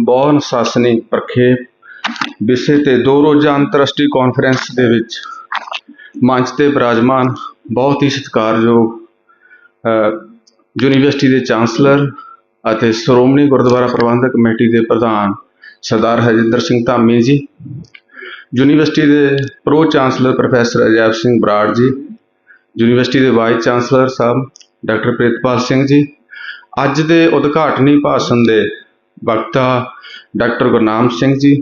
ਬਹੁ ਅਨੁਸ਼ਾਸਨੀ ਪ੍ਰਖੇਪ ਵਿਸ਼ੇ ਤੇ ਦੋ ਰੋਜ਼ਾ ਅੰਤਰਰਾਸ਼ਟਰੀ ਕਾਨਫਰੰਸ ਦੇ ਵਿੱਚ ਮੰਚ ਤੇ ਬਿਰਾਜਮਾਨ, ਬਹੁਤ ਹੀ ਸਤਿਕਾਰਯੋਗ ਯੂਨੀਵਰਸਿਟੀ ਦੇ ਚਾਂਸਲਰ ਅਤੇ ਸ਼੍ਰੋਮਣੀ ਗੁਰਦੁਆਰਾ ਪ੍ਰਬੰਧਕ ਕਮੇਟੀ ਦੇ ਪ੍ਰਧਾਨ ਸਰਦਾਰ ਹਰਜਿੰਦਰ ਸਿੰਘ ਧਾਮੀ ਜੀ ਯੂਨੀਵਰਸਿਟੀ ਦੇ pro chancellor professor Ajaib Singh Brar ji, university ਦੇ vice chancellor sahib doctor Pritpal Singh ji, ਅੱਜ ਦੇ ਉਦਘਾਟਨੀ ਭਾਸ਼ਣ ਦੇ ਵਕਤਾ ਡਾਕਟਰ ਗੁਰਨਾਮ ਸਿੰਘ ਜੀ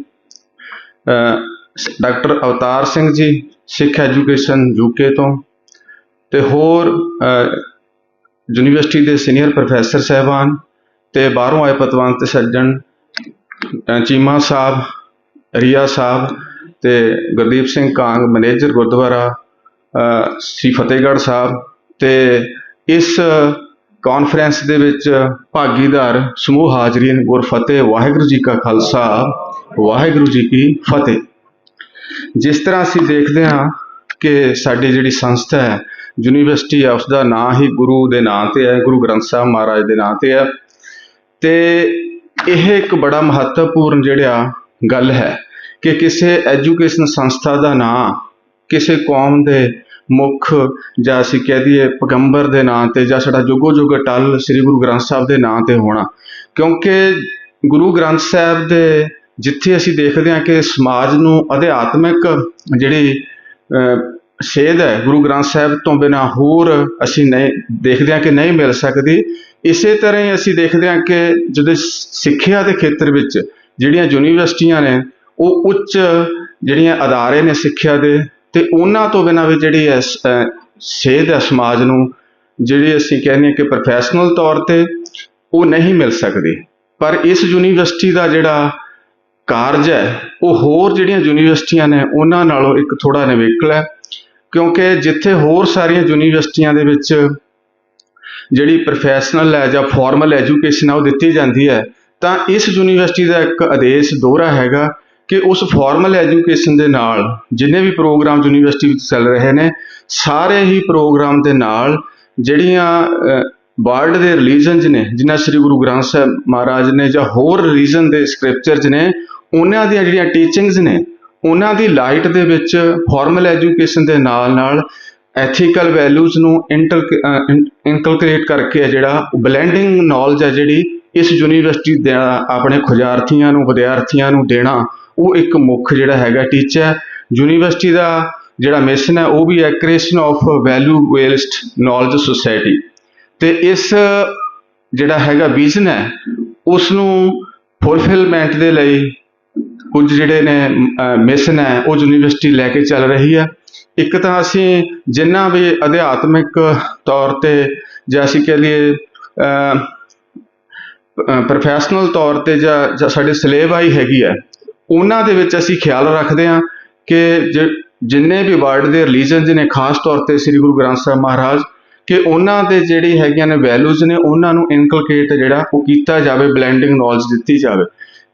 ਡਾਕਟਰ ਅਵਤਾਰ ਸਿੰਘ ਜੀ, ਸਿੱਖ ਐਜੂਕੇਸ਼ਨ ਯੂਕੇ ਤੋਂ ਤੇ ਹੋਰ ਯੂਨੀਵਰਸਿਟੀ ਦੇ ਸੀਨੀਅਰ ਪ੍ਰੋਫੈਸਰ ਸਾਹਿਬਾਨ ਤੇ ਬਾਹਰੋਂ ਆਏ ਪਤਵੰਤ ਸੱਜਣ ਚੀਮਾ ਸਾਹਿਬ, ਰੀਆ ਸਾਹਿਬ ਤੇ ਗੁਰਦੀਪ ਸਿੰਘ ਕਾਂਗ ਮੈਨੇਜਰ ਗੁਰਦੁਆਰਾ ਸ੍ਰੀ ਫਤਿਹਗੜ੍ਹ ਸਾਹਿਬ ਤੇ ਇਸ ਕਾਨਫਰੰਸ ਦੇ ਵਿੱਚ ਭਾਗੀਦਾਰ ਸਮੂਹ ਹਾਜ਼ਰੀਨ ਗੁਰ ਫਤਿਹ ਵਾਹਿਗੁਰੂ ਜੀ ਕਾ ਖਾਲਸਾ, ਵਾਹਿਗੁਰੂ ਜੀ ਕੀ ਫਤਿਹ। ਜਿਸ ਤਰ੍ਹਾਂ ਅਸੀਂ ਦੇਖਦੇ ਹਾਂ ਕਿ ਸਾਡੀ ਜਿਹੜੀ ਸੰਸਥਾ ਹੈ, ਯੂਨੀਵਰਸਿਟੀ ਹੈ ਉਸ ਦਾ ਨਾਂ ਹੀ ਗੁਰੂ ਦੇ ਨਾਂ ਤੇ ਹੈ, ਗੁਰੂ ਗ੍ਰੰਥ ਸਾਹਿਬ ਮਹਾਰਾਜ ਦੇ ਨਾਂ ਤੇ ਹੈ। ਤੇ ਇਹ ਇੱਕ ਬੜਾ ਮਹੱਤਵਪੂਰਨ ਜਿਹੜਾ ਗੱਲ ਹੈ ਕਿ ਕਿਸੇ ਐਜੂਕੇਸ਼ਨ ਸੰਸਥਾ ਦਾ ਨਾਂ, ਕਿਸੇ ਕੌਮ ਦੇ ਮੁੱਖ ਜਾਂ ਅਸੀਂ ਕਹਿ ਦਈਏ ਪੈਗੰਬਰ ਦੇ ਨਾਂ ਤੇ ਜਾਂ ਸਾਡਾ ਜੁਗੋ ਜੁਗ ਅਟਲ ਸ੍ਰੀ ਗੁਰੂ ਗ੍ਰੰਥ ਸਾਹਿਬ ਦੇ ਨਾਂ ਤੇ ਹੋਣਾ। ਕਿਉਂਕਿ ਗੁਰੂ ਗ੍ਰੰਥ ਸਾਹਿਬ ਦੇ ਜਿੱਥੇ ਅਸੀਂ ਦੇਖਦੇ ਹਾਂ ਕਿ ਸਮਾਜ ਨੂੰ ਅਧਿਆਤਮਿਕ ਜਿਹੜੀ ਸੇਧ ਹੈ ਗੁਰੂ ਗ੍ਰੰਥ ਸਾਹਿਬ ਤੋਂ ਬਿਨਾ ਹੋਰ ਅਸੀਂ ਨਹੀਂ ਦੇਖਦੇ ਹਾਂ ਕਿ ਨਹੀਂ ਮਿਲ ਸਕਦੀ। ਇਸੇ ਤਰ੍ਹਾਂ ਹੀ ਅਸੀਂ ਦੇਖਦੇ ਹਾਂ ਕਿ ਜਦੋਂ ਸਿੱਖਿਆ ਦੇ ਖੇਤਰ ਵਿੱਚ ਜਿਹੜੀਆਂ ਯੂਨੀਵਰਸਿਟੀਆਂ ਨੇ ਉਹ ਉੱਚ ਜਿਹੜੀਆਂ ਅਦਾਰੇ ਨੇ ਸਿੱਖਿਆ ਦੇ ਤੇ ਉਹਨਾਂ ਤੋਂ ਬਿਨਾਂ ਵੀ ਜਿਹੜੀ ਹੈ ਸੇਧ ਹੈ ਸਮਾਜ ਨੂੰ, ਜਿਹੜੀ ਅਸੀਂ ਕਹਿੰਦੇ ਹਾਂ ਕਿ ਪ੍ਰੋਫੈਸ਼ਨਲ ਤੌਰ ਤੇ ਉਹ ਨਹੀਂ ਮਿਲ ਸਕਦੀ। ਪਰ ਇਸ ਯੂਨੀਵਰਸਿਟੀ ਦਾ ਜਿਹੜਾ ਕਾਰਜ ਹੈ, ਉਹ ਹੋਰ ਜਿਹੜੀਆਂ ਯੂਨੀਵਰਸਿਟੀਆਂ ਨੇ, ਉਹਨਾਂ ਨਾਲੋਂ ਇੱਕ ਥੋੜਾ ਨਿਵੇਕਲ ਹੈ। ਕਿਉਂਕਿ ਜਿੱਥੇ ਹੋਰ ਸਾਰੀਆਂ ਯੂਨੀਵਰਸਿਟੀਆਂ ਦੇ ਵਿੱਚ ਜਿਹੜੀ ਪ੍ਰੋਫੈਸ਼ਨਲ ਹੈ ਜਾਂ ਫਾਰਮਲ ਐਜੂਕੇਸ਼ਨ ਆ, ਉਹ ਦਿੱਤੀ ਜਾਂਦੀ ਹੈ, ਤਾਂ ਇਸ ਯੂਨੀਵਰਸਿਟੀ ਦਾ ਇੱਕ ਆਦੇਸ਼, ਦੋਹਰਾ ਹੈਗਾ ਕਿ ਉਸ ਫਾਰਮਲ ਐਜੂਕੇਸ਼ਨ ਦੇ ਨਾਲ ਜਿੰਨੇ ਵੀ ਪ੍ਰੋਗਰਾਮ ਯੂਨੀਵਰਸਿਟੀ ਵਿੱਚ ਚੱਲ ਰਹੇ ਨੇ, ਸਾਰੇ ਹੀ ਪ੍ਰੋਗਰਾਮ ਦੇ ਨਾਲ ਜਿਹੜੀਆਂ ਵਰਲਡ ਦੇ ਰਿਲੀਜਨਸ ਨੇ ਜਿਨ੍ਹਾਂ ਸ੍ਰੀ ਗੁਰੂ ਗ੍ਰੰਥ ਸਾਹਿਬ ਮਹਾਰਾਜ ਨੇ ਜਾਂ ਹੋਰ ਰਿਲੀਜਨ ਦੇ ਸਕ੍ਰਿਪਚਰਸ ਨੇ, ਉਹਨਾਂ ਦੀਆਂ ਜਿਹੜੀਆਂ ਟੀਚਿੰਗਸ ਨੇ, ਉਹਨਾਂ ਦੀ ਲਾਈਟ ਦੇ ਵਿੱਚ ਫਾਰਮਲ ਐਜੂਕੇਸ਼ਨ ਦੇ ਨਾਲ ਨਾਲ ਐਥੀਕਲ ਵੈਲਿਊਜ਼ ਨੂੰ ਇਨਕਲਕੇਟ ਕਰਕੇ ਹੈ ਜਿਹੜਾ ਬਲੈਂਡਿੰਗ ਨੌਲੇਜ ਹੈ ਜਿਹੜੀ ਇਸ ਯੂਨੀਵਰਸਿਟੀ ਦੇ, ਆਪਣੇ ਖੁਜਾਰਥੀਆਂ ਨੂੰ, ਵਿਦਿਆਰਥੀਆਂ ਨੂੰ ਦੇਣਾ ਉਹ ਇੱਕ ਮੁੱਖ ਜਿਹੜਾ ਹੈਗਾ ਟੀਚਾ ਹੈ। ਯੂਨੀਵਰਸਿਟੀ ਦਾ ਜਿਹੜਾ ਮਿਸ਼ਨ ਹੈ, ਉਹ ਵੀ ਹੈ creation of value based knowledge society ਤੇ ਇਸ ਜਿਹੜਾ ਹੈਗਾ ਵਿਜ਼ਨ ਹੈ ਉਸ ਨੂੰ ਫੁੱਲਫਿਲਮੈਂਟ ਦੇ ਲਈ ਕੁਝ ਜਿਹੜੇ ਨੇ ਮਿਸ਼ਨ ਹੈ, ਉਹ ਯੂਨੀਵਰਸਿਟੀ ਲੈ ਕੇ ਚੱਲ ਰਹੀ ਹੈ। ਇੱਕ ਤਾਂ ਅਸੀਂ ਜਿੰਨਾ ਵੀ ਅਧਿਆਤਮਿਕ ਤੌਰ ਤੇ ਜਾਂ ਅਸੀਂ ਕਹਿ ਲਈਏ ਪ੍ਰੋਫੈਸ਼ਨਲ ਤੌਰ ਤੇ ਜਾਂ ਸਾਡੇ ਸਾਡੀ ਸਿਲੇਬਾਈ ਹੈਗੀ ਹੈ ਉਹਨਾਂ ਦੇ ਵਿੱਚ ਅਸੀਂ ਖਿਆਲ ਰੱਖਦੇ ਹਾਂ ਕਿ ਜਿੰਨੇ ਵੀ ਵਰਲਡ ਦੇ ਰਿਲੀਜਨਸ ਨੇ, ਖਾਸ ਤੌਰ ਤੇ ਸ੍ਰੀ ਗੁਰੂ ਗ੍ਰੰਥ ਸਾਹਿਬ ਮਹਾਰਾਜ, ਕਿ ਉਹਨਾਂ ਦੇ ਜਿਹੜੀ ਹੈਗੀਆਂ ਨੇ ਵੈਲਿਊਜ਼ ਨੇ, ਉਹਨਾਂ ਨੂੰ ਇਨਕਲਕੇਟ ਜਿਹੜਾ ਉਹ ਕੀਤਾ ਜਾਵੇ ਬਲੈਂਡਿੰਗ ਨੌਲੇਜ ਦਿੱਤੀ ਜਾਵੇ।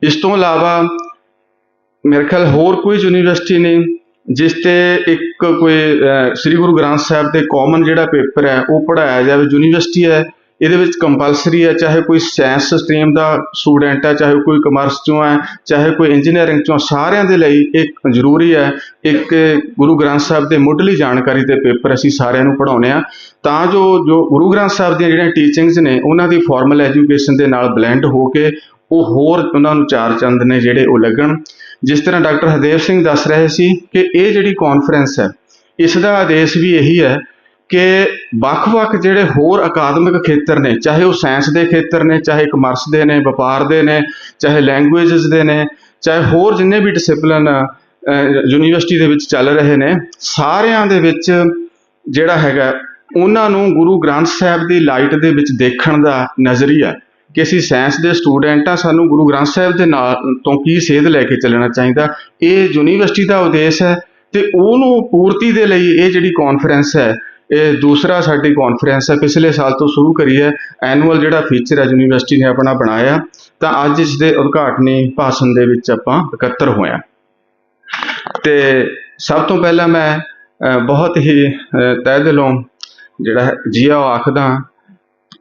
ਇਸ ਤੋਂ ਇਲਾਵਾ ਮੇਰੇ ਖਿਆਲ ਹੋਰ ਕੋਈ ਯੂਨੀਵਰਸਿਟੀ ਨੇ ਜਿਸ ਤੇ ਇੱਕ ਕੋਈ ਸ੍ਰੀ ਗੁਰੂ ਗ੍ਰੰਥ ਸਾਹਿਬ ਦੇ ਕਾਮਨ ਜਿਹੜਾ ਪੇਪਰ ਹੈ, ਉਹ ਪੜਾਇਆ ਜਾਵੇ, ਯੂਨੀਵਰਸਿਟੀ ਹੈ ਇਹਦੇ ਵਿੱਚ ਕੰਪਲਸਰੀ ਹੈ ਚਾਹੇ ਕੋਈ ਸਾਇੰਸ ਸਟਰੀਮ ਦਾ ਸਟੂਡੈਂਟ ਹੈ ਚਾਹੇ ਕੋਈ ਕਮਰਸ ਚੋਂ ਹੈ ਚਾਹੇ ਕੋਈ ਇੰਜੀਨੀਅਰਿੰਗ ਚੋਂ, ਸਾਰਿਆਂ ਦੇ ਲਈ ਇਹ ਜ਼ਰੂਰੀ ਹੈ ਇੱਕ ਗੁਰੂ ਗ੍ਰੰਥ ਸਾਹਿਬ ਦੇ ਮੁੱਢਲੀ ਜਾਣਕਾਰੀ ਦੇ ਪੇਪਰ ਅਸੀਂ ਸਾਰਿਆਂ ਨੂੰ ਪੜਾਉਨੇ ਆ। ਤਾਂ ਜੋ ਜੋ ਗੁਰੂ ਗ੍ਰੰਥ ਸਾਹਿਬ ਦੀਆਂ ਜਿਹੜੀਆਂ ਟੀਚਿੰਗਸ ਨੇ, ਉਹਨਾਂ ਦੀ ਫਾਰਮਲ ਐਜੂਕੇਸ਼ਨ ਦੇ ਨਾਲ ਬਲੈਂਡ ਹੋ ਕੇ ਉਹ ਹੋਰ ਉਹਨਾਂ ਨੂੰ ਚਾਰ ਚੰਦ ਨੇ ਜਿਹੜੇ ਉਹ ਲੱਗਣ। ਜਿਸ ਤਰ੍ਹਾਂ ਡਾਕਟਰ ਹਰਦੇਵ ਸਿੰਘ ਦੱਸ ਰਹੇ ਸੀ ਕਿ ਇਹ ਜਿਹੜੀ ਕਾਨਫਰੰਸ ਹੈ, ਇਸ ਦਾ ਆਦੇਸ਼ ਵੀ ਇਹੀ ਹੈ ਕਿ ਵੱਖ-ਵੱਖ ਜਿਹੜੇ ਹੋਰ ਅਕਾਦਮਿਕ ਖੇਤਰ ਨੇ, ਚਾਹੇ ਉਹ ਸਾਇੰਸ ਦੇ ਖੇਤਰ ਨੇ, ਚਾਹੇ ਕਮਰਸ ਦੇ ਨੇ, ਵਪਾਰ ਦੇ ਨੇ, ਚਾਹੇ ਲੈਂਗੁਏਜਸ ਦੇ ਨੇ, ਚਾਹੇ ਹੋਰ ਜਿੰਨੇ ਵੀ ਡਿਸਪਲਿਨ ਯੂਨੀਵਰਸਿਟੀ ਦੇ ਵਿੱਚ ਚੱਲ ਰਹੇ ਨੇ, ਸਾਰਿਆਂ ਦੇ ਵਿੱਚ ਜਿਹੜਾ ਹੈਗਾ, ਉਹਨਾਂ ਨੂੰ ਗੁਰੂ ਗ੍ਰੰਥ ਸਾਹਿਬ ਦੀ ਲਾਈਟ ਦੇ ਵਿੱਚ ਦੇਖਣ ਦਾ ਨਜ਼ਰੀਆ ਕਿ ਅਸੀਂ ਸਾਇੰਸ ਦੇ ਸਟੂਡੈਂਟ ਆ ਸਾਨੂੰ ਗੁਰੂ ਗ੍ਰੰਥ ਸਾਹਿਬ ਦੇ ਨਾਲ, ਤੋਂ ਕੀ ਸੇਧ ਲੈ ਕੇ ਚੱਲਣਾ ਚਾਹੀਦਾ? ਇਹ ਯੂਨੀਵਰਸਿਟੀ ਦਾ ਉਦੇਸ਼ ਹੈ ਤੇ ਉਹਨੂੰ ਪੂਰਤੀ ਦੇ ਲਈ ਇਹ ਜਿਹੜੀ ਕਾਨਫਰੰਸ ਹੈ ਇਹ ਦੂਸਰਾ ਸਾਡੀ ਕਾਨਫਰੰਸ ਹੈ, ਪਿਛਲੇ ਸਾਲ ਤੋਂ ਸ਼ੁਰੂ ਕਰੀ ਹੈ ਐਨੂਅਲ ਜਿਹੜਾ ਫੀਚਰ ਹੈ ਯੂਨੀਵਰਸਿਟੀ ਨੇ ਆਪਣਾ ਬਣਾਇਆ ਤਾਂ ਅੱਜ ਇਸ ਦੇ ਉਦਘਾਟਨੀ ਭਾਸ਼ਣ ਦੇ ਵਿੱਚ ਆਪਾਂ ਇਕੱਤਰ ਹੋਇਆ ਤੇ ਸਭ ਤੋਂ ਪਹਿਲਾਂ ਮੈਂ ਬਹੁਤ ਹੀ ਤਹਿ ਦਿਲੋਂ ਜਿਹੜਾ ਹੈ, ਜੀਆ ਆਖਦਾ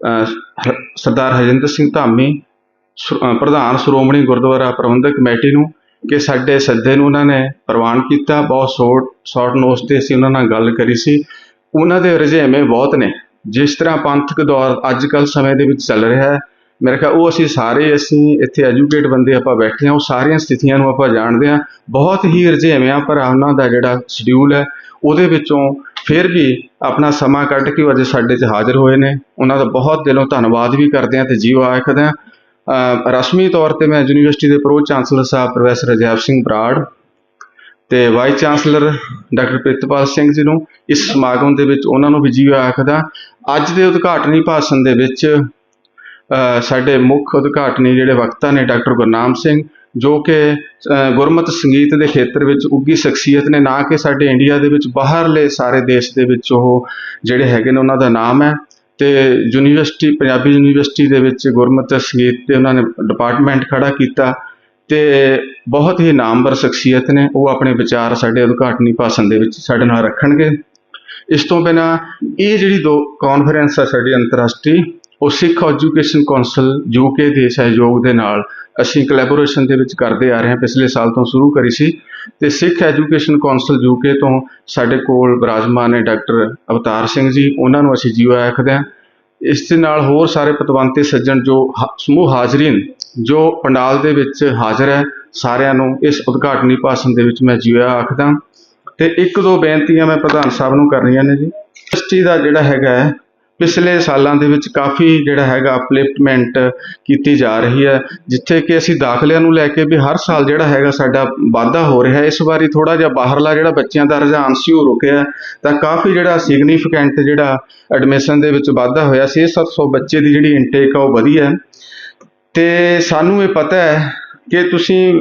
ਹ- ਸਰਦਾਰ ਹਰਜਿੰਦਰ ਸਿੰਘ ਧਾਮੀ ਪ੍ਰਧਾਨ ਸ਼੍ਰੋਮਣੀ ਗੁਰਦੁਆਰਾ ਪ੍ਰਬੰਧਕ ਕਮੇਟੀ ਨੂੰ ਕਿ ਸਾਡੇ ਸੱਦੇ ਨੂੰ ਉਹਨਾਂ ਨੇ ਪ੍ਰਵਾਨ ਕੀਤਾ, ਬਹੁਤ ਸ਼ੋਰਟ ਸ਼ਾਰਟ ਨੋਟਸ ਤੇ ਅਸੀਂ ਉਹਨਾਂ ਨਾਲ ਗੱਲ ਕਰੀ ਸੀ। ਉਹਨਾਂ ਦੇ ਰੁਝੇਵੇਂ ਬਹੁਤ ਨੇ। ਜਿਸ ਤਰ੍ਹਾਂ ਪੰਥਕ ਦੌਰ ਅੱਜ ਕੱਲ੍ਹ ਸਮੇਂ ਦੇ ਵਿੱਚ ਚੱਲ ਰਿਹਾ ਹੈ, ਮੇਰੇ ਖਿਆਲ ਉਹ ਅਸੀਂ ਸਾਰੇ ਅਸੀਂ ਇੱਥੇ ਐਜੂਕੇਟ ਬੰਦੇ ਆਪਾਂ ਬੈਠੇ ਹਾਂ, ਉਹ ਸਾਰੀਆਂ ਸਥਿਤੀਆਂ ਨੂੰ ਆਪਾਂ ਜਾਣਦੇ ਹਾਂ। ਬਹੁਤ ਹੀ ਰੁਝੇਵਿਆਂ ਪਰ ਉਹਨਾਂ ਦਾ ਜਿਹੜਾ ਸ਼ਡਿਊਲ ਹੈ, ਉਹਦੇ ਵਿੱਚੋਂ ਫਿਰ ਵੀ ਆਪਣਾ ਸਮਾਂ ਕੱਢ ਕੇ ਉਹ ਅੱਜ ਸਾਡੇ 'ਚ ਹਾਜ਼ਰ ਹੋਏ ਨੇ। ਉਹਨਾਂ ਦਾ ਬਹੁਤ ਦਿਲੋਂ ਧੰਨਵਾਦ ਵੀ ਕਰਦੇ ਹਾਂ ਤੇ ਜੀਵ ਆਖਦੇ ਹਾਂ। ਰਸਮੀ ਤੌਰ ਤੇ ਮੈਂ ਯੂਨੀਵਰਸਿਟੀ ਦੇ pro chancellor sahib professor Ajaib Singh Brar ਤੇ vice chancellor doctor Pritpal Singh ji ਨੂੰ ਇਸ ਸਮਾਗਮ ਦੇ ਵਿੱਚ ਉਹਨਾਂ ਨੂੰ ਵੀ ਜੀਓ ਆਖਦਾ ਅੱਜ ਦੇ ਉਦਘਾਟਨੀ ਭਾਸ਼ਣ ਦੇ ਵਿੱਚ ਸਾਡੇ ਮੁੱਖ ਉਦਘਾਟਨੀ ਜਿਹੜੇ ਵਕਤਾ ਨੇ ਡਾਕਟਰ ਗੁਰਨਾਮ ਸਿੰਘ ਜੋ ਕਿ ਅ, ਗੁਰਮਤਿ ਸੰਗੀਤ ਦੇ ਖੇਤਰ ਵਿੱਚ ਉੱਗੀ ਸ਼ਖਸੀਅਤ ਨੇ ਨਾ ਕਿ ਸਾਡੇ ਇੰਡੀਆ ਦੇ ਵਿੱਚ ਬਾਹਰਲੇ ਸਾਰੇ ਦੇਸ਼ ਦੇ ਵਿੱਚ ਉਹ ਜਿਹੜੇ ਹੈਗੇ ਨੇ ਉਹਨਾਂ ਦਾ ਨਾਮ ਹੈ। ਤੇ ਯੂਨੀਵਰਸਿਟੀ ਪੰਜਾਬੀ ਯੂਨੀਵਰਸਿਟੀ ਦੇ ਵਿੱਚ ਗੁਰਮਤਿ ਸੰਗੀਤ ਤੇ ਉਹਨਾਂ ਨੇ ਡਿਪਾਰਟਮੈਂਟ ਖੜਾ ਕੀਤਾ। ਤੇ ਬਹੁਤ ਹੀ ਨਾਮਵਰ ਸ਼ਖਸੀਅਤ ਨੇ, ਉਹ ਆਪਣੇ ਵਿਚਾਰ ਸਾਡੇ ਉਦਘਾਟਨੀ ਭਾਸ਼ਣ ਦੇ ਵਿੱਚ ਸਾਡੇ ਨਾਲ ਰੱਖਣਗੇ। ਇਸ ਤੋਂ ਬਿਨਾਂ ਇਹ ਜਿਹੜੀ ਦੋ ਕਾਨਫਰੰਸ ਆ ਸਾਡੀ ਅੰਤਰਰਾਸ਼ਟਰੀ, ਉਹ ਸਿੱਖ ਐਜੂਕੇਸ਼ਨ ਕੌਂਸਲ ਯੂਕੇ ਦੇ ਸਹਿਯੋਗ ਦੇ ਨਾਲ ਅਸੀਂ ਕੋਲੈਬੋਰੇਸ਼ਨ ਦੇ ਵਿੱਚ ਕਰਦੇ ਆ ਰਹੇ ਹਾਂ, ਪਿਛਲੇ ਸਾਲ ਤੋਂ ਸ਼ੁਰੂ ਕਰੀ ਸੀ। ਤੇ ਸਿੱਖ ਐਜੂਕੇਸ਼ਨ ਕੌਂਸਲ ਯੂਕੇ ਤੋਂ ਸਾਡੇ ਕੋਲ ਬਿਰਾਜਮਾਨ ਨੇ ਡਾਕਟਰ ਅਵਤਾਰ ਸਿੰਘ ਜੀ, ਉਹਨਾਂ ਨੂੰ ਅਸੀਂ ਜੀਓ ਆਖਦੇ ਹਾਂ। ਇਸ ਦੇ ਨਾਲ ਹੋਰ ਸਾਰੇ ਪਤਵੰਤੇ ਸੱਜਣ ਜੋ ਹਾ- ਸਮੂਹ ਹਾਜ਼ਰੀਨ ਜੋ ਪੰਡਾਲ ਦੇ ਵਿੱਚ ਹਾਜ਼ਰ ਹੈ, ਸਾਰਿਆਂ ਨੂੰ ਇਸ ਉਦਘਾਟਨੀ ਭਾਸ਼ਣ ਦੇ ਵਿੱਚ ਮੈਂ ਜੀਓ ਆਖਦਾ ਤੇ ਇੱਕ ਦੋ ਬੇਨਤੀਆਂ ਮੈਂ ਪ੍ਰਧਾਨ ਸਾਹਿਬ ਨੂੰ ਕਰਨੀਆਂ ਨੇ ਜੀ। ਯੂਨੀਵਰਸਿਟੀ ਦਾ ਜਿਹੜਾ ਹੈਗਾ ਪਿਛਲੇ ਸਾਲਾਂ ਦੇ ਵਿੱਚ ਕਾਫੀ ਜਿਹੜਾ ਹੈਗਾ ਅਪਲਿਫਟਮੈਂਟ ਕੀਤੀ ਜਾ ਰਹੀ ਹੈ, ਜਿੱਥੇ ਕਿ ਅਸੀਂ ਦਾਖਲਿਆਂ ਨੂੰ ਲੈ ਕੇ ਵੀ ਹਰ ਸਾਲ ਜਿਹੜਾ ਹੈਗਾ ਸਾਡਾ ਵਾਧਾ ਹੋ ਰਿਹਾ ਇਸ ਵਾਰੀ ਥੋੜਾ ਜਿਹਾ ਬਾਹਰਲਾ ਜਿਹੜਾ ਬੱਚਿਆਂ ਦਾ ਰੁਝਾਨ ਸੀ ਉਹ ਰੁਕਿਆ ਤਾਂ ਕਾਫੀ ਜਿਹੜਾ ਸਿਗਨੀਫੀਕੈਂਟ ਜਿਹੜਾ ਐਡਮਿਸ਼ਨ ਦੇ ਵਿੱਚ ਵਾਧਾ ਹੋਇਆ 6-700 ਬੱਚੇ ਦੀ ਜਿਹੜੀ ਇਨਟੇਕ ਆ ਉਹ ਵਧੀ ਹੈ। ਤੇ ਸਾਨੂੰ ਇਹ ਪਤਾ ਹੈ ਕਿ ਤੁਸੀਂ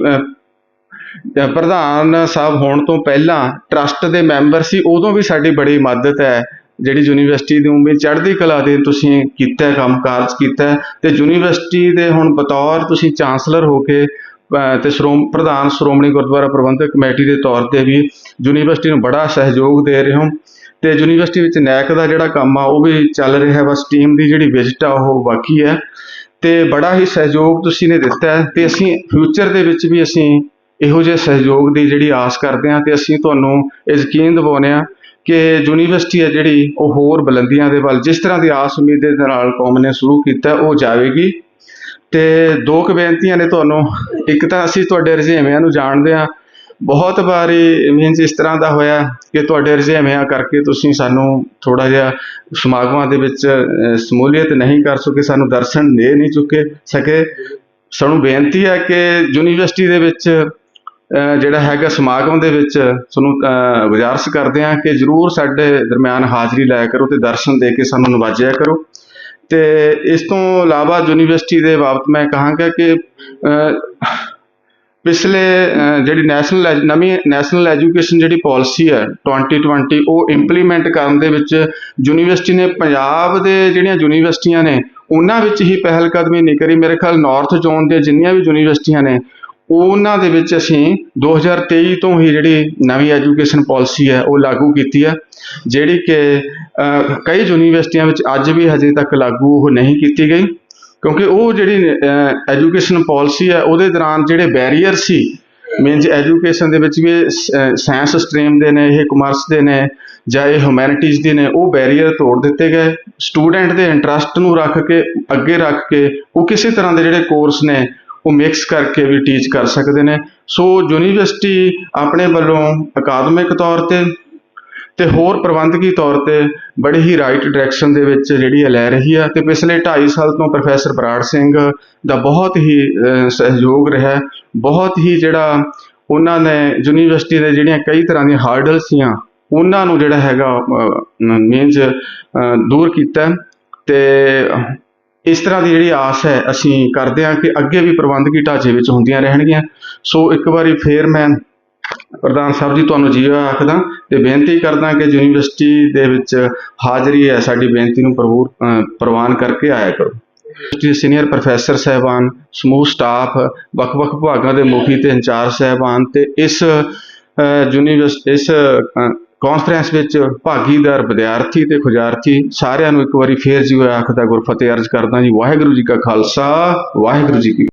ਪ੍ਰਧਾਨ ਸਾਹਿਬ ਹੋਣ ਤੋਂ ਪਹਿਲਾਂ ਟਰਸਟ ਦੇ ਮੈਂਬਰ ਸੀ ਉਦੋਂ ਵੀ ਸਾਡੀ ਬੜੀ ਮਦਦ ਹੈ। ਜਿਹੜੀ ਯੂਨੀਵਰਸਿਟੀ ਨੂੰ ਵੀ ਚੜ੍ਹਦੀ ਕਲਾ ਦੇ ਤੁਸੀਂ ਕੀਤਾ ਕੰਮ ਕਾਰਜ ਕੀਤਾ ਹੈ। ਤੇ ਯੂਨੀਵਰਸਿਟੀ ਦੇ ਹੁਣ ਬਤੌਰ ਤੁਸੀਂ ਚਾਂਸਲਰ ਹੋ ਕੇ ਅਹ, ਤੇ ਸ਼੍ਰੋਮ ਪ੍ਰਧਾਨ ਸ਼੍ਰੋਮਣੀ ਗੁਰਦੁਆਰਾ ਪ੍ਰਬੰਧਕ ਕਮੇਟੀ ਦੇ ਤੌਰ ਤੇ ਵੀ ਯੂਨੀਵਰਸਿਟੀ ਨੂੰ ਬੜਾ ਸਹਿਯੋਗ ਦੇ ਰਹੇ ਹੋ। ਤੇ ਯੂਨੀਵਰਸਿਟੀ ਵਿੱਚ ਨੈਕ ਦਾ ਜਿਹੜਾ ਕੰਮ ਆ ਉਹ ਵੀ ਚੱਲ ਰਿਹਾ ਬਸ ਟੀਮ ਦੀ ਜਿਹੜੀ ਵਿਜ਼ਿਟ ਆ ਉਹ ਬਾਕੀ ਹੈ। ਤੇ ਬੜਾ ਹੀ ਸਹਿਯੋਗ ਤੁਸੀਂ ਨੇ ਦਿੱਤਾ ਹੈ ਤੇ ਅਸੀਂ ਫਿਊਚਰ ਦੇ ਵਿੱਚ ਵੀ ਅਸੀਂ ਇਹੋ ਜਿਹੇ ਸਹਿਯੋਗ ਦੀ ਜਿਹੜੀ ਆਸ ਕਰਦੇ ਹਾਂ ਤੇ ਅਸੀਂ ਤੁਹਾਨੂੰ ਇਹ ਯਕੀਨ ਦਿਵਾਉਂਦੇ ਹਾਂ ਕਿ ਯੂਨੀਵਰਸਿਟੀ ਹੈ ਜਿਹੜੀ ਉਹ ਹੋਰ ਬੁਲੰਦੀਆਂ ਦੇ ਵੱਲ ਜਿਸ ਤਰ੍ਹਾਂ ਦੀ ਆਸ ਉਮੀਦ ਦੇ ਨਾਲ ਕੌਮ ਨੇ ਸ਼ੁਰੂ ਕੀਤਾ ਉਹ ਜਾਵੇਗੀ। ਤੇ ਦੋ ਕੁ ਬੇਨਤੀਆਂ ਨੇ ਤੁਹਾਨੂੰ, ਇੱਕ ਤਾਂ ਅਸੀਂ ਤੁਹਾਡੇ ਰੁਝੇਵਿਆਂ ਨੂੰ ਜਾਣਦੇ ਹਾਂ ਬਹੁਤ ਵਾਰੀ ਮੀਨਸ ਇਸ ਤਰ੍ਹਾਂ ਦਾ ਹੋਇਆ ਕਿ ਤੁਹਾਡੇ ਰੁਝੇਵਿਆਂ ਕਰਕੇ ਤੁਸੀਂ ਸਾਨੂੰ ਥੋੜਾ ਜਿਹਾ ਸਮਾਗਮਾਂ ਦੇ ਵਿੱਚ ਸਮੂਲੀਅਤ ਨਹੀਂ ਕਰ ਸਕੇ ਸਾਨੂੰ ਦਰਸ਼ਨ ਦੇ ਨਹੀਂ ਚੁੱਕੇ ਸਕੇ। ਸਾਨੂੰ ਬੇਨਤੀ ਹੈ ਕਿ ਯੂਨੀਵਰਸਿਟੀ ਦੇ ਵਿੱਚ ਜਿਹੜਾ ਹੈਗਾ ਸਮਾਗਮ ਦੇ ਵਿੱਚ ਤੁਹਾਨੂੰ ਅਹ, ਗੁਜ਼ਾਰਿਸ਼ ਕਰਦੇ ਹਾਂ ਕਿ ਜਰੂਰ ਸਾਡੇ ਦਰਮਿਆਨ ਹਾਜ਼ਰੀ ਲਾਇਆ ਕਰੋ ਤੇ ਦਰਸ਼ਨ ਦੇ ਕੇ ਸਾਨੂੰ ਨਵਾਜਿਆ ਕਰੋ। ਤੇ ਇਸ ਤੋਂ ਇਲਾਵਾ ਯੂਨੀਵਰਸਿਟੀ ਦੇ ਬਾਬਤ ਮੈਂ ਕਹਾਂਗਾ ਕਿ ਪਿਛਲੇ ਜਿਹੜੀ ਨੈਸ਼ਨਲ ਐਜ- ਨਵੀਂ ਨੈਸ਼ਨਲ ਐਜੂਕੇਸ਼ਨ ਜਿਹੜੀ ਪਾਲਿਸੀ ਹੈ 2020 ਉਹ ਇੰਪਲੀਮੈਂਟ ਕਰਨ ਦੇ ਵਿੱਚ ਯੂਨੀਵਰਸਿਟੀ ਨੇ ਪੰਜਾਬ ਦੇ ਜਿਹੜੀਆਂ ਯੂਨੀਵਰਸਿਟੀਆਂ ਨੇ, ਉਹਨਾਂ ਵਿੱਚ ਹੀ ਪਹਿਲ ਕਦਮੀ ਨਹੀਂ ਕਰੀ। ਮੇਰੇ ਖਿਆਲ ਨਾਰਥ ਜ਼ੋਨ ਦੇ ਜਿੰਨੀਆਂ ਵੀ ਯੂਨੀਵਰਸਿਟੀਆਂ ਨੇ, ਉਹਨਾਂ ਦੇ ਵਿੱਚ ਅਸੀਂ 2023 ਤੋਂ ਹੀ ਜਿਹੜੀ ਨਵੀਂ ਐਜੂਕੇਸ਼ਨ ਪਾਲਿਸੀ ਹੈ, ਉਹ ਲਾਗੂ ਕੀਤੀ ਹੈ, ਜਿਹੜੀ ਕਿ ਕਈ ਯੂਨੀਵਰਸਿਟੀਆਂ ਵਿੱਚ ਅੱਜ ਵੀ ਹਜੇ ਤੱਕ ਲਾਗੂ ਉਹ ਨਹੀਂ ਕੀਤੀ ਗਈ। ਕਿਉਂਕਿ ਉਹ ਜਿਹੜੀ ਐਜੂਕੇਸ਼ਨ ਪਾਲਿਸੀ ਹੈ, ਉਹਦੇ ਦੌਰਾਨ ਜਿਹੜੇ ਬੈਰੀਅਰ ਸੀ ਮੀਨਸ ਐਜੂਕੇਸ਼ਨ ਦੇ ਵਿੱਚ ਵੀ ਸਾਇੰਸ ਸਟਰੀਮ ਦੇ ਨੇ, ਇਹ ਕਮਰਸ ਦੇ ਨੇ, ਜਾਂ ਇਹ ਹਿਊਮੈਨਿਟੀਜ਼ ਦੇ ਨੇ, ਉਹ ਬੈਰੀਅਰ ਤੋੜ ਦਿੱਤੇ ਗਏ। ਸਟੂਡੈਂਟ ਦੇ ਇੰਟਰਸਟ ਨੂੰ ਰੱਖ ਕੇ, ਅੱਗੇ ਰੱਖ ਕੇ, ਉਹ ਕਿਸੇ ਤਰ੍ਹਾਂ ਦੇ ਜਿਹੜੇ ਕੋਰਸ ਨੇ, ਉਹ ਮਿਕਸ ਕਰਕੇ ਵੀ ਟੀਚ ਕਰ ਸਕਦੇ ਨੇ। ਸੋ ਯੂਨੀਵਰਸਿਟੀ ਆਪਣੇ ਵੱਲੋਂ ਅਕਾਦਮਿਕ ਤੌਰ ਤੇ ਤੇ ਹੋਰ ਪ੍ਰਬੰਧਕੀ ਤੌਰ ਤੇ ਬੜੀ ਹੀ ਰਾਈਟ ਡਾਇਰੈਕਸ਼ਨ ਦੇ ਵਿੱਚ ਜਿਹੜੀ ਹੈ ਲੈ ਰਹੀ ਆ। ਤੇ ਪਿਛਲੇ 2.5 ਸਾਲ ਤੋਂ ਪ੍ਰੋਫੈਸਰ ਬਰਾੜ ਸਿੰਘ ਦਾ ਬਹੁਤ ਹੀ ਸਹਿਯੋਗ ਰਿਹਾ। ਬਹੁਤ ਹੀ ਜਿਹੜਾ ਉਹਨਾਂ ਨੇ ਯੂਨੀਵਰਸਿਟੀ ਦੇ ਜਿਹੜੀਆਂ ਕਈ ਤਰ੍ਹਾਂ ਦੀਆਂ ਹਾਰਡਲ ਸੀਆਂ, ਉਹਨਾਂ ਨੂੰ ਜਿਹੜਾ ਹੈਗਾ ਮੀਨਸ ਦੂਰ ਕੀਤਾ। ਹੈ ਤੇ ਇਸ ਤਰ੍ਹਾਂ ਦੀ ਜਿਹੜੀ ਆਸ ਹੈ, ਅਸੀਂ ਕਰਦੇ ਹਾਂ ਕਿ ਅੱਗੇ ਵੀ ਪ੍ਰਬੰਧਕੀ ਢਾਂਚੇ ਵਿੱਚ ਹੁੰਦੀਆਂ ਰਹਿਣਗੀਆਂ। ਸੋ ਇੱਕ ਵਾਰੀ ਫੇਰ ਮੈਂ ਪ੍ਰਧਾਨ ਸਾਹਿਬ ਜੀ, ਤੁਹਾਨੂੰ ਜੀ ਆਖਦਾ ਤੇ ਬੇਨਤੀ ਕਰਦਾ ਕਿ ਯੂਨੀਵਰਸਿਟੀ ਦੇ ਵਿੱਚ ਹਾਜ਼ਰੀ ਹੈ, ਸਾਡੀ ਬੇਨਤੀ ਨੂੰ ਪ੍ਰਭੂ ਪ੍ਰਵਾਨ ਕਰਕੇ ਆਇਆ ਕਰੋ। ਯੂਨੀਵਰਸਿਟੀ ਸੀਨੀਅਰ ਪ੍ਰੋਫੈਸਰ ਸਹਿਬਾਨ, ਸਮੂਹ ਸਟਾਫ, ਵੱਖ-ਵੱਖ ਵਿਭਾਗਾਂ ਦੇ ਮੁਖੀ ਤੇ ਇੰਚਾਰਜ ਸਹਿਬਾਨ ਤੇ ਇਸ ਯੂਨੀਵਰਸਿਟੀ ਇਸ ਕਾਨਫਰੰਸ ਵਿੱਚ ਭਾਗੀਦਾਰ, ਵਿਦਿਆਰਥੀ ਤੇ ਖੁਜਾਰਥੀ ਸਾਰਿਆਂ ਨੂੰ ਇੱਕ ਵਾਰੀ ਫੇਰ ਜੀ ਆਖਦਾ ਗੁਰਫਤਿਹ ਅਰਜ਼ ਕਰਦਾ ਜੀ, ਵਾਹਿਗੁਰੂ ਜੀ ਕਾ ਖਾਲਸਾ, ਵਾਹਿਗੁਰੂ ਜੀ ਕੀ